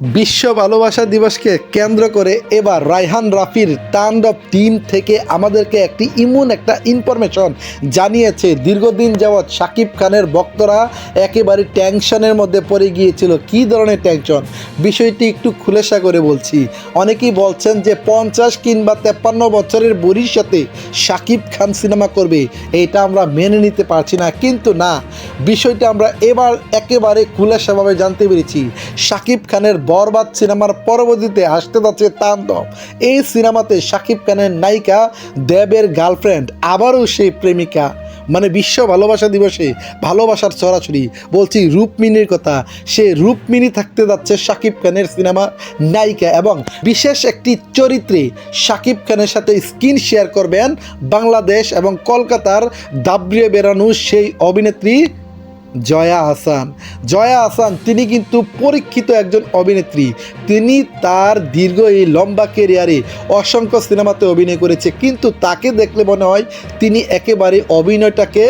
বিশ্ব ভালোবাসা দিবসকে কেন্দ্র করে এবার রায়হান রাফির তাণ্ডব টিম থেকে আমাদেরকে একটি ইমুন একটা ইনফরমেশন জানিয়েছে। দীর্ঘদিন যাবৎ শাকিব খানের ভক্তরা একেবারে টেনশনের মধ্যে পড়ে গিয়েছিল। কি ধরনের টেনশন বিষয়টি একটু খুলেসা করে বলছি। অনেকেই বলছেন যে পঞ্চাশ কিংবা তেপ্পান্ন বছরের বুড়ির সাথে শাকিব খান সিনেমা করবে, এটা আমরা মেনে নিতে পারছি না। কিন্তু না, বিষয়টা আমরা এবার একেবারে খুলেসাভাবে জানতে পেরেছি। শাকিব খানের বরবাদ সিনেমার পরবর্তীতে আসতে যাচ্ছে তাণ্ডব। এই সিনেমাতে শাকিব খানের নায়িকা দেবের গার্লফ্রেন্ড, আবারও সেই প্রেমিকা। মানে বিশ্ব ভালোবাসা দিবসে ভালোবাসার ছড়াছড়ি। বলছি রূপমিনীর কথা। সে রূপমিনী থাকতে যাচ্ছে শাকিব খানের সিনেমা নায়িকা এবং বিশেষ একটি চরিত্রে শাকিব খানের সাথে স্ক্রিন শেয়ার করবেন বাংলাদেশ এবং কলকাতার দাবড়িয়ে বেরানো সেই অভিনেত্রী জয়া হাসান। জয়া হাসান, তিনি কিন্তু পরীক্ষিত একজন অভিনেত্রী। তিনি তার দীর্ঘ এই লম্বা কেরিয়ারে অসংখ্য সিনেমাতে অভিনয় করেছে। কিন্তু তাকে দেখলে মনে হয় তিনি একেবারে অভিনয়টাকে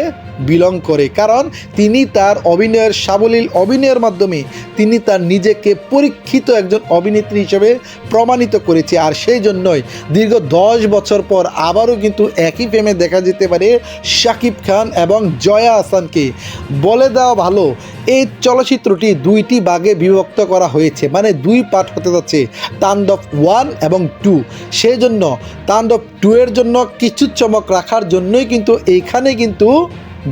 বিলং করে, কারণ তিনি তার অভিনয়ের সাবলীল অভিনয়ের মাধ্যমে তিনি তার নিজেকে পরীক্ষিত একজন অভিনেত্রী হিসেবে প্রমাণিত করেছে। আর সেই জন্যই দীর্ঘ দশ বছর পর আবারও কিন্তু একই ফ্রেমে দেখা যেতে পারে শাকিব খান এবং জয়া আসানকে বলে দেওয়া ভালো, এই চলচ্চিত্রটি দুইটি ভাগে বিভক্ত করা হয়েছে মানে দুই পার্ট হতে যাচ্ছে, তাণ্ডব ওয়ান এবং টু। সেই জন্য তাণ্ডব টু এর জন্য কিছু চমক রাখার জন্যই কিন্তু এইখানে কিন্তু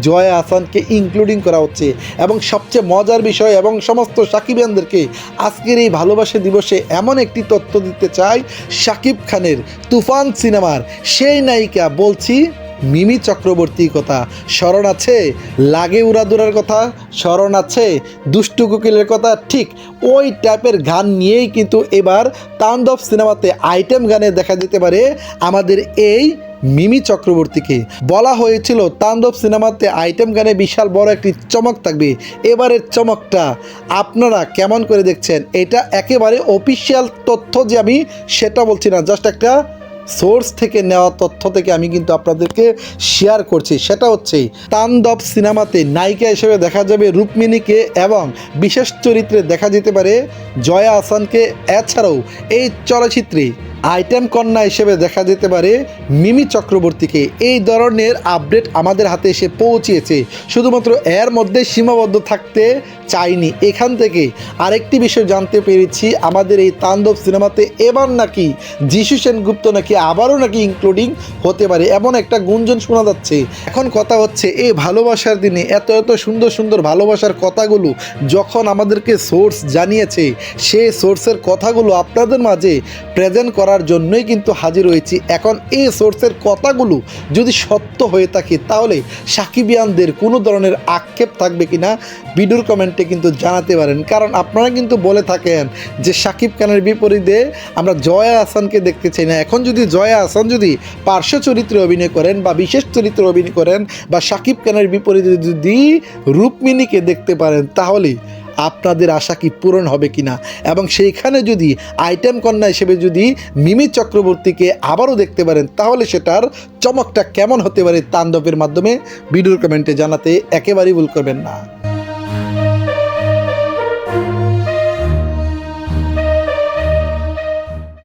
জয়া হাসানকে ইনক্লুডিং করা হচ্ছে। এবং সবচেয়ে মজার বিষয় এবং সমস্ত সাকিবিয়ানদেরকে আজকের এই ভালোবাসা দিবসে এমন একটি তথ্য দিতে চাই, সাকিব খানের তুফান সিনেমার সেই নায়িকা বলছি, মিমি চক্রবর্তীর কথা। স্মরণ আছে? লাগে উড়াদুরার কথা? স্মরণ আছে? দুষ্টু কোকিলের কথা? ঠিক ওই টাইপের গান নিয়েই কিন্তু এবার তাণ্ডব সিনেমাতে আইটেম গানে দেখা যেতে পারে। আমাদের এই মিমি চক্রবর্তীকে বলা হয়েছিল তাণ্ডব সিনেমাতে আইটেম গানে বিশাল বড় একটি চমক থাকবে। এবারের চমকটা আপনারা কেমন করে দেখছেন? এটা একেবারে অফিসিয়াল তথ্য যে আমি সেটা বলছি না জাস্ট একটা সোর্স থেকে নেওয়া তথ্য থেকে আমি কিন্তু আপনাদেরকে শেয়ার করছি। সেটা হচ্ছে, তাণ্ডব সিনেমাতে নায়িকা হিসেবে দেখা যাবে রুক্মিণীকে এবং বিশেষ চরিত্রে দেখা যেতে পারে জয়া আসানকে এছাড়াও এই চলচ্চিত্রে আইটেম কন্যা হিসেবে দেখা যেতে পারে মিমি চক্রবর্তীকে। এই ধরনের আপডেট আমাদের হাতে এসে পৌঁছিয়েছে শুধুমাত্র এর মধ্যে সীমাবদ্ধ থাকতে চাইনি। এখান থেকে আরেকটি বিষয় জানতে পেরেছি, আমাদের এই তাণ্ডব সিনেমাতে এবার নাকি যিশু সেনগুপ্ত নাকি আবারও নাকি ইনক্লুডিং হতে পারে এমন একটা গুঞ্জন শোনা যাচ্ছে। এখন কথা হচ্ছে, এই ভালোবাসার দিনে এত এত সুন্দর সুন্দর ভালোবাসার কথাগুলো যখন আমাদেরকে সোর্স জানিয়েছে, সেই সোর্সের কথাগুলো আপনাদের মাঝে প্রেজেন্ট করার জন্যই কিন্তু হাজির হয়েছি। এখন এই সোর্সের কথাগুলো যদি সত্য হয়ে থাকে, তাহলে সাকিবিয়ানদের কোনো ধরনের আক্ষেপ থাকবে কিনা ভিডিওর কমেন্টে কিন্তু জানাতে পারেন। কারণ আপনারা কিন্তু বলে থাকেন যে সাকিব খানের বিপরীতে আমরা জয়া আহসানকে দেখতে চাই না। এখন যদি জয়া আহসান যদি পার্শ্ব চরিত্রে অভিনয় করেন বা বিশেষ চরিত্রে অভিনয় করেন বা সাকিব খানের বিপরীতে যদি রুক্মিণীকে দেখতে পারেন, তাহলে আপনাদের আশা কি পূরণ হবে কিনা? এবং সেইখানে যদি আইটেম কন্যা হিসেবে যদি মিমি চক্রবর্তীকে আবারও দেখতে পারেন, তাহলে সেটার চমকটা কেমন হতে পারে তাণ্ডবের মাধ্যমে? ভিডিওর কমেন্টে জানাতে একেবারেই ভুল করবেন না।